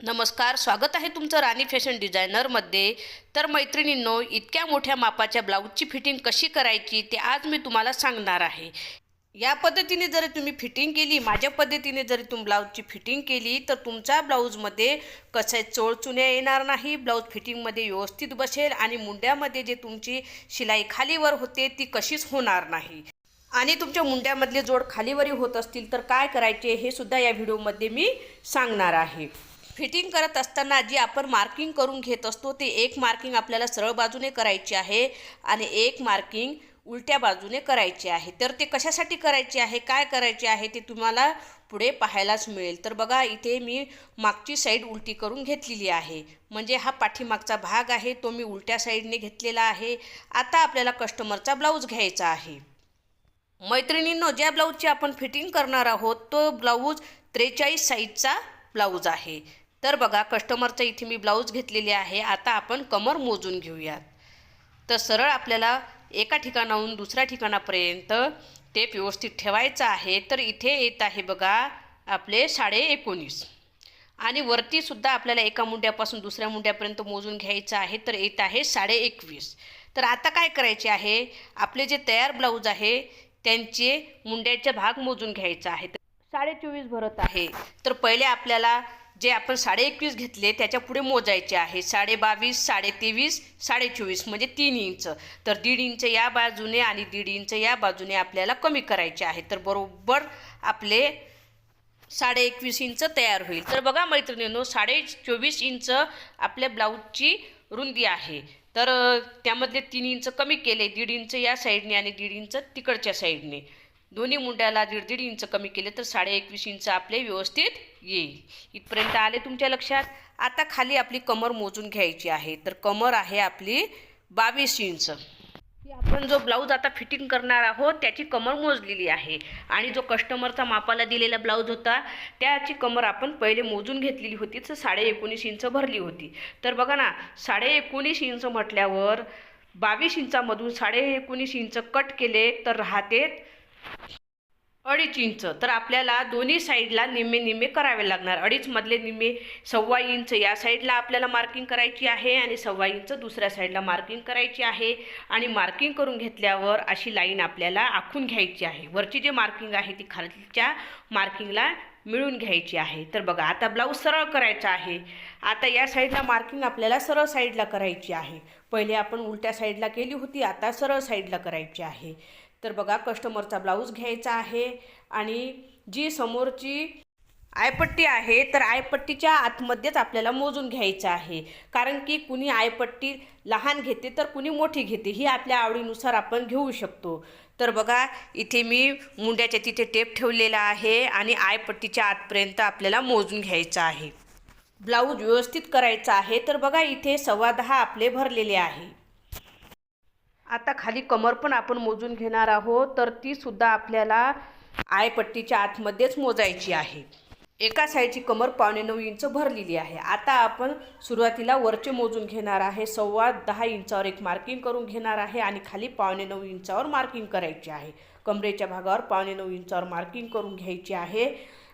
नमस्कार स्वागत आहे तुमचं राणी फॅशन डिझायनरमध्ये. तर मैत्रिणींनो इतक्या मोठ्या मापाच्या ब्लाऊजची फिटिंग कशी करायची ते आज मी तुम्हाला सांगणार आहे. या पद्धतीने जर तुम्ही फिटिंग केली माझ्या पद्धतीने जरी तुम्ही ब्लाऊजची फिटिंग केली तर तुमच्या ब्लाऊजमध्ये कसं चोळचुन्या येणार नाही ब्लाऊज फिटिंगमध्ये व्यवस्थित बसेल आणि मुंड्यामध्ये जे तुमची शिलाई खालीवर होते ती कशीच होणार नाही. आणि तुमच्या मुंड्यामधले जोड खालीवरी होत असतील तर काय करायचे हे सुद्धा या व्हिडिओमध्ये मी सांगणार आहे. फिटिंग करत असताना जी आपण मार्किंग करून घेत असतो ते एक मार्किंग आपल्याला सरळ बाजूने करायची आहे आणि एक मार्किंग उलट्या बाजूने करायचे आहे. तर ते कशासाठी करायचे आहे काय करायचे आहे ते तुम्हाला पुढे पाहायलाच मिळेल. तर बघा इथे मी मागची साईड उलटी करून घेतलेली आहे. म्हणजे हा पाठीमागचा भाग आहे तो मी उलट्या साईडने घेतलेला आहे. आता आपल्याला कस्टमरचा ब्लाऊज घ्यायचा आहे. मैत्रिणींनो ज्या ब्लाऊजची आपण फिटिंग करणार आहोत तो ब्लाऊज त्रेचाळीस साईजचा ब्लाऊज आहे. तर बघा कस्टमरचं इथे मी ब्लाऊज घेतलेले आहे. आता आपण कमर मोजून घेऊयात. तर सरळ आपल्याला एका ठिकाणाहून दुसऱ्या ठिकाणापर्यंत टेप व्यवस्थित ठेवायचं आहे. तर इथे येत आहे बघा आपले साडे एकोणीस. आणि वरतीसुद्धा आपल्याला एका मुंड्यापासून दुसऱ्या मुंड्यापर्यंत मोजून घ्यायचं आहे. तर येत आहे साडे एकवीस. तर आता काय करायचे आहे? आपले जे तयार ब्लाऊज आहे त्यांचे मुंड्याचे भाग मोजून घ्यायचा आहे. तर साडे चोवीस भरत आहे. तर पहिले आपल्याला जे आपण साडे एकवीस घेतले त्याच्या पुढे मोजायचे आहे. साडे बावीस साडे तेवीस साडे चोवीस म्हणजे तीन इंच. तर दीड इंच या बाजूने आणि दीड इंच या बाजूने आपल्याला कमी करायचे आहे. तर बरोबर आपले साडे एकवीस इंच तयार होईल. तर बघा मैत्रिणींनो साडे चोवीस इंच आपल्या ब्लाऊजची रुंदी आहे. तर त्यामधले तीन इंच कमी केले दीड इंच या साईडने आणि दीड इंच तिकडच्या साईडने. दोन्ही मुंड्याला दीड दीड इंच कमी केले तर साडे एकवीस इंच आपले व्यवस्थित येईल. इथपर्यंत आले तुमच्या लक्षात? आता खाली आपली कमर मोजून घ्यायची आहे. तर कमर आहे आपली बावीस इंच. की आपण जो ब्लाऊज आता फिटिंग करणार आहोत त्याची कमर मोजलेली आहे. आणि जो कस्टमरचा मापाला दिलेला ब्लाऊज होता त्याची कमर आपण पहिले मोजून घेतलेली होती. तर साडे एकोणीस इंच भरली होती. तर बघा ना साडे एकोणीस इंच म्हटल्यावर बावीस इंचामधून साडे एकोणीस इंच कट केले तर राहते अडीच इंच. तर आपल्याला दोन्ही साईडला निम्मे निम्मे करावे लागणार. अडीच मधले निम्मे सव्वा इंच या साईडला आपल्याला मार्किंग करायची आहे आणि सव्वा इंच दुसऱ्या साईडला मार्किंग करायची आहे. आणि मार्किंग करून घेतल्यावर अशी लाईन आपल्याला आखून घ्यायची आहे. वरची जी मार्किंग आहे ती खालच्या मार्किंगला मिळून घ्यायची आहे. तर बघा आता ब्लाऊज सरळ करायचा आहे. आता या साईडला मार्किंग आपल्याला सरळ साईडला करायची आहे. पहिले आपण उलट्या साईडला केली होती आता सरळ साईडला करायची आहे. तर बघा कस्टमरचा ब्लाऊज घ्यायचा आहे आणि जी समोरची आयपट्टी आहे तर आयपट्टीच्या आतमध्येच आपल्याला मोजून घ्यायचं आहे. कारण की कुणी आयपट्टी लहान घेते तर कुणी मोठी घेते ही आपल्या आवडीनुसार आपण घेऊ शकतो. तर बघा इथे मी मुंड्याच्या तिथे टेप ठेवलेला आहे आणि आयपट्टीच्या आतपर्यंत आपल्याला मोजून घ्यायचं आहे. ब्लाऊज व्यवस्थित करायचा आहे तर बघा इथे सव्वा दहा आपले भरलेले आहे. आता खाली कमर पण आपण मोजून घेणार आहोत तर तीसुद्धा आपल्याला आयपट्टीच्या आतमध्येच मोजायची आहे. एका साईडची कमर पावणे नऊ इंच भरलेली आहे. आता आपण सुरुवातीला वरचे मोजून घेणार आहे. सव्वा दहा इंचावर एक मार्किंग करून घेणार आहे आणि खाली पावणे नऊ इंचावर मार्किंग करायची आहे. कमरेच्या भागावर पावणे नऊ इंचावर मार्किंग करून घ्यायची आहे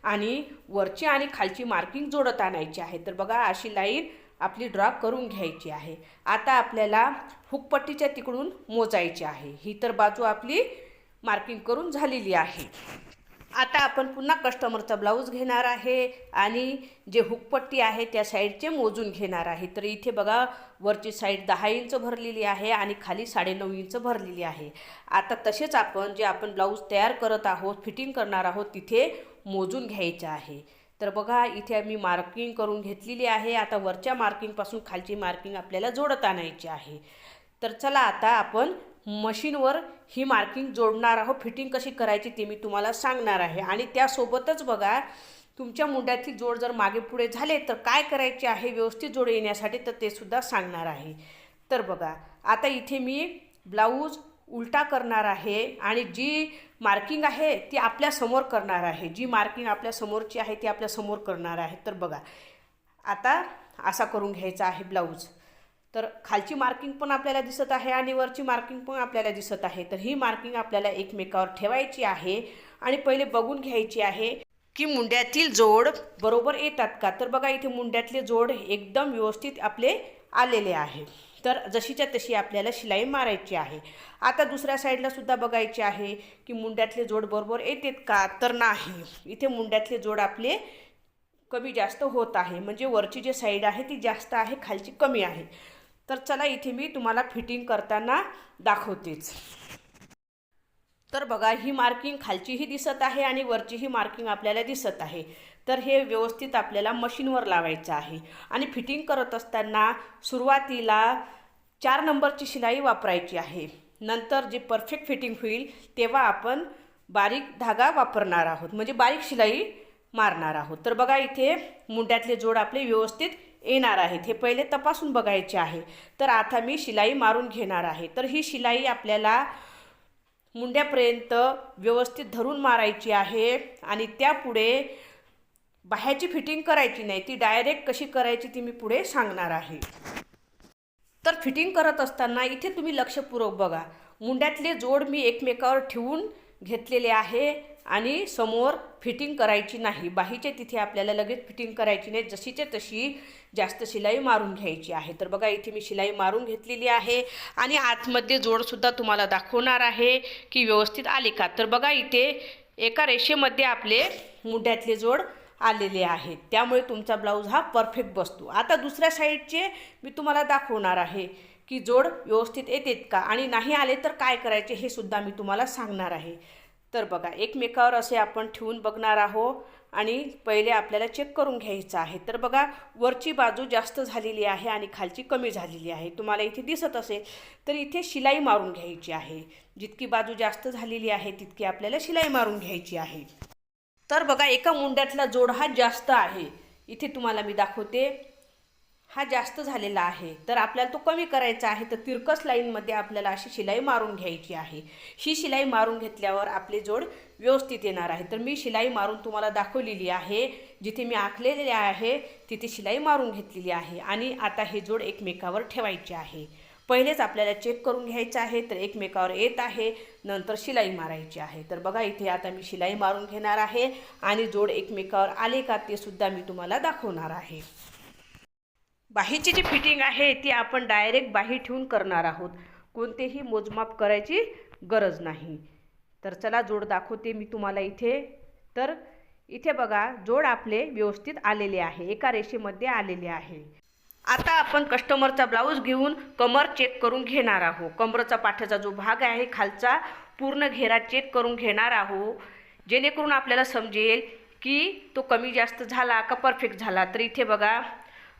आणि वरची आणि खालची मार्किंग जोडत आणायची आहे. तर बघा अशी लाईन आपली ड्रॉ करून घ्यायची आहे. आता आपल्याला हुकपट्टीच्या तिकडून मोजायची आहे. ही तर बाजू आपली मार्किंग करून झालेली आहे. आता आपण पुन्हा कस्टमरचा ब्लाऊज घेणार आहे आणि जे हुकपट्टी आहे त्या साईडचे मोजून घेणार आहे. तर इथे बघा वरची साईड दहा इंच भरलेली आहे आणि खाली साडेनऊ इंच भरलेली आहे. आता तसेच आपण जे आपण ब्लाऊज तयार करत आहोत फिटिंग करणार आहोत तिथे मोजून घ्यायचं आहे. तर बघा इथे मी मार्किंग करून घेतलेली आहे. आता वरच्या मार्किंगपासून खालची मार्किंग आपल्याला जोडत आणायची आहे. तर चला आता आपण मशीनवर ही मार्किंग जोडणार आहोत. फिटिंग कशी करायची ते मी तुम्हाला सांगणार आहे. आणि त्यासोबतच बघा तुमच्या मुंड्याची जोड जर मागे पुढे झाले तर काय करायचे आहे? व्यवस्थित जोड येण्यासाठी तर ते सुद्धा सांगणार आहे. तर बघा आता इथे मी ब्लाऊज उलटा करणार आहे आणि जी मार्किंग आहे ती आपल्यासमोर करणार आहे. जी मार्किंग आपल्या समोरची आहे ती आपल्यासमोर करणार आहे. तर बघा आता असा करून घ्यायचा आहे ब्लाऊज. तर खालची मार्किंग पण आपल्याला दिसत आहे आणि वरची मार्किंग पण आपल्याला दिसत आहे. तर ही मार्किंग आपल्याला एकमेकावर ठेवायची आहे आणि पहिले बघून घ्यायची आहे की मुंड्यातील जोड बरोबर येतात का? तर बघा इथे मुंड्यातले जोड एकदम व्यवस्थित आपले आलेले आहे. तर जशीच्या तशी आपल्याला शिलाई मारायची आहे. आता दुसऱ्या साईडला सुद्धा बघायचे आहे की मुंड्यातले जोड बरोबर येतात का? तर नाही. इथे मुंड्यातले जोड आपले कमी जास्त होत आहे. म्हणजे वरची जी साईड आहे ती जास्त आहे खालची कमी आहे. तर चला इथे मी तुम्हाला फिटिंग करताना दाखवतेच. तर बघा ही मार्किंग खालचीही दिसत आहे आणि वरचीही मार्किंग आपल्याला दिसत आहे. तर हे व्यवस्थित आपल्याला मशीनवर लावायचं आहे. आणि फिटिंग करत असताना सुरुवातीला चार नंबरची शिलाई वापरायची आहे. नंतर जे परफेक्ट फिटिंग होईल तेव्हा आपण बारीक धागा वापरणार आहोत. म्हणजे बारीक शिलाई मारणार आहोत. तर बघा इथे मुंड्यातले जोड आपले व्यवस्थित येणार आहेत. हे पहिले तपासून बघायचे आहे. तर आता मी शिलाई मारून घेणार आहे. तर ही शिलाई आपल्याला मुंड्यापर्यंत व्यवस्थित धरून मारायची आहे आणि त्यापुढे बाह्याची फिटिंग करायची नाही ती डायरेक्ट कशी करायची ती मी पुढे सांगणार आहे. तर फिटिंग करत असताना इथे तुम्ही लक्षपूर्वक बघा. मुंड्यातले जोड मी एकमेकावर ठेवून घेतलेले आहे आणि समोर फिटिंग करायची नाही. बाहीच्या तिथे आपल्याला लगेच फिटिंग करायची नाही. जशीच्या तशी जास्त शिलाई मारून घ्यायची आहे. तर बघा इथे मी शिलाई मारून घेतलेली आहे आणि आतमध्ये जोडसुद्धा तुम्हाला दाखवणार आहे की व्यवस्थित आले का. तर बघा इथे एका रेषेमध्ये आपले मुंड्यातले जोड आलेले आहेत. त्यामुळे तुमचा ब्लाऊज हा परफेक्ट बसतो. आता दुसऱ्या साईडचे मी तुम्हाला दाखवणार आहे. की जोड व्यवस्थित येतेत का? आणि नाही आले तर काय करायचे हे सुद्धा मी तुम्हाला सांगणार आहे. तर बघा एकमेकावर असे आपण ठेवून बघणार आहोत आणि पहिले आपल्याला चेक करून घ्यायचं आहे. तर बघा वरची बाजू जास्त झालेली आहे आणि खालची कमी झालेली आहे. तुम्हाला इथे दिसत असेल तर इथे शिलाई मारून घ्यायची आहे. जितकी बाजू जास्त झालेली आहे तितकी आपल्याला शिलाई मारून घ्यायची आहे. तर बघा एका मुंड्यातला जोड हा जास्त आहे. इथे तुम्हाला मी दाखवते. हा जास्त झालेला आहे. तर आपल्याला तो कमी करायचा आहे तर तिरकस लाईनमध्ये आपल्याला अशी शिलाई मारून घ्यायची आहे. ही शिलाई मारून घेतल्यावर आपले जोड व्यवस्थित येणार आहे. तर मी शिलाई मारून तुम्हाला दाखवलेली आहे. जिथे मी आखलेले आहे तिथे शिलाई मारून घेतलेली आहे. आणि आता हे जोड एकमेकावर ठेवायचे आहे. पहिलेच आपल्याला चेक करून घ्यायचं आहे तर एकमेकावर येत आहे नंतर शिलाई मारायची आहे. तर बघा इथे आता मी शिलाई मारून घेणार आहे आणि जोड एकमेकावर आले का ते सुद्धा मी तुम्हाला दाखवणार आहे. बाहीची जी फिटिंग आहे ती आपण डायरेक्ट बाही ठेवून करणार आहोत. कोणतेही मोजमाप करायची गरज नाही. तर चला जोड दाखवते मी तुम्हाला इथे. तर इथे बघा जोड आपले व्यवस्थित आलेले आहे. एका रेषेमध्ये आलेले आहे. आता आपण कस्टमरचा ब्लाऊज घेऊन कमर चेक करून घेणार आहोत. कमरचा पाठीचा जो भाग आहे खालचा पूर्ण घेरा चेक करून घेणार आहोत. जेणेकरून आपल्याला समजेल की तो कमी जास्त झाला का परफेक्ट झाला. तर इथे बघा.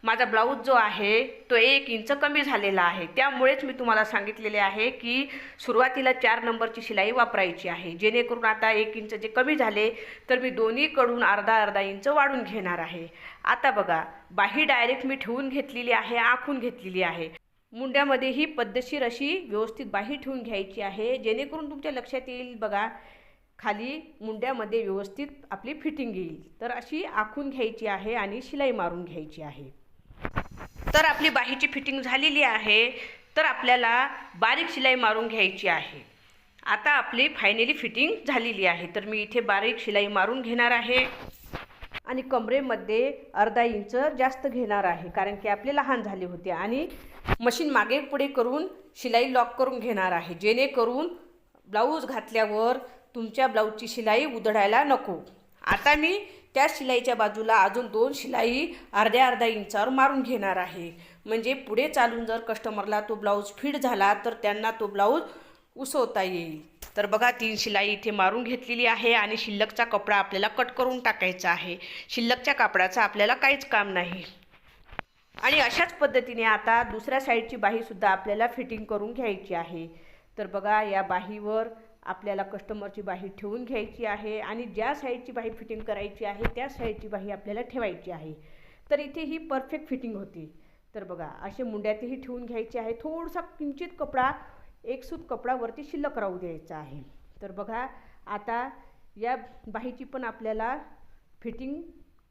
माझा ब्लाऊज जो आहे तो एक इंच कमी झालेला आहे. त्यामुळेच मी तुम्हाला सांगितलेले आहे की सुरुवातीला चार नंबरची शिलाई वापरायची आहे. जेणेकरून आता एक इंच जे कमी झाले तर मी दोन्हीकडून अर्धा अर्धा इंच वाढून घेणार आहे. आता बघा बाही डायरेक्ट मी ठेवून घेतलेली आहे आखून घेतलेली आहे. मुंड्यामध्ये ही पद्धतशीर अशी व्यवस्थित बाही ठेवून घ्यायची आहे. जेणेकरून तुमच्या लक्षात येईल बघा खाली मुंड्यामध्ये व्यवस्थित आपली फिटिंग येईल. तर अशी आखून घ्यायची आहे आणि शिलाई मारून घ्यायची आहे. तर आपली बाहीची फिटिंग झालेली आहे तर आपल्याला बारीक शिलाई मारून घ्यायची आहे. आता आपली फायनली फिटिंग झालेली आहे तर मी इथे बारीक शिलाई मारून घेणार आहे. आणि कमरेमध्ये अर्धा इंच जास्त घेणार आहे कारण की आपले लहान झाले होते आणि मशीन मागे पुढे करून शिलाई लॉक करून घेणार आहे. जेणेकरून ब्लाऊज घातल्यावर तुमच्या ब्लाऊजची शिलाई उधळायला नको. आता मी त्या शिलाईच्या बाजूला अजून दोन शिलाई अर्ध्या अर्ध्या इंचावर मारून घेणार आहे. म्हणजे पुढे चालून जर कस्टमरला तो ब्लाऊज फिट झाला तर त्यांना तो ब्लाऊज उसवता येईल. तर बघा तीन शिलाई इथे मारून घेतलेली आहे आणि शिल्लकचा कपडा आपल्याला कट करून टाकायचा आहे. शिल्लकच्या कापडाचं आपल्याला काहीच काम नाही. आणि अशाच पद्धतीने आता दुसऱ्या साईडची बाहीसुद्धा आपल्याला फिटिंग करून घ्यायची आहे. तर बघा या बाहीवर आपल्याला कस्टमरची बाही ठेवून घ्यायची आहे आणि ज्या साईडची बाही फिटिंग करायची आहे त्या साईडची बाही आपल्याला ठेवायची आहे. तर इथे ही परफेक्ट फिटिंग होती. तर बघा असे मुंड्यातही ठेवून घ्यायचे आहे. थोडासा किंचित कपडा एक सूत कपडा वरती शिल्लक राहू द्यायचा आहे. तर बघा आता या बाहीची पण आपल्याला फिटिंग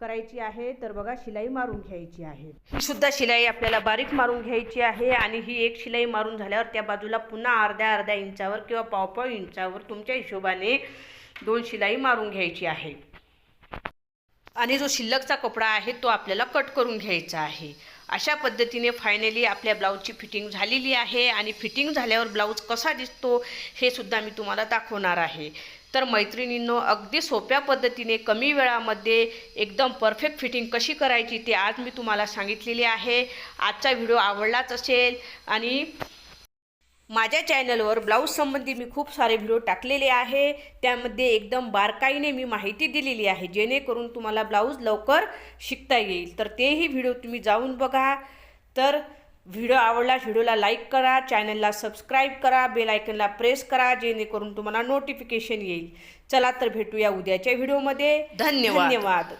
करायची आहे तर बघा शिलाई मारून घ्यायची आहे. ही सुद्धा शिलाई आपल्याला बारीक मारून घ्यायची आहे आणि ही एक शिलाई मारून झाल्यावर त्या बाजूला पुन्हा अर्ध्या अर्ध्या इंचावर किंवा पाव इंचावर तुमच्या हिशोबाने दोन शिलाई मारून घ्यायची आहे. आणि जो शिल्लकचा कपडा आहे तो आपल्याला कट करून घ्यायचा आहे. अशा पद्धतीने फायनली आपल्या ब्लाऊजची फिटिंग झालेली आहे आणि फिटिंग झाल्यावर ब्लाऊज कसा दिसतो हे सुद्धा मी तुम्हाला दाखवणार आहे. तर मैत्रिणींनो अगदी सोप्या पद्धतीने कमी वेळामध्ये एकदम परफेक्ट फिटिंग कशी करायची ते आज मी तुम्हाला सांगितलेली आहे. आजचा व्हिडिओ आवडलाच असेल आणि माझ्या चॅनलवर ब्लाऊज संबंधी मी खूप सारे व्हिडिओ टाकलेले आहे. त्यामध्ये एकदम बारकाईने मी माहिती दिलेली आहे जेणेकरून तुम्हाला ब्लाऊज लवकर शिकता येईल. तर तेही व्हिडिओ तुम्ही जाऊन बघा. तर व्हिडिओ आवडला व्हिडिओला लाईक करा चॅनलला सबस्क्राईब करा बेल आयकनला प्रेस करा जेणेकरून तुम्हाला नोटिफिकेशन येईल. चला तर भेटूया उद्याच्या व्हिडिओमध्ये धन्यवाद. धन्यवाद.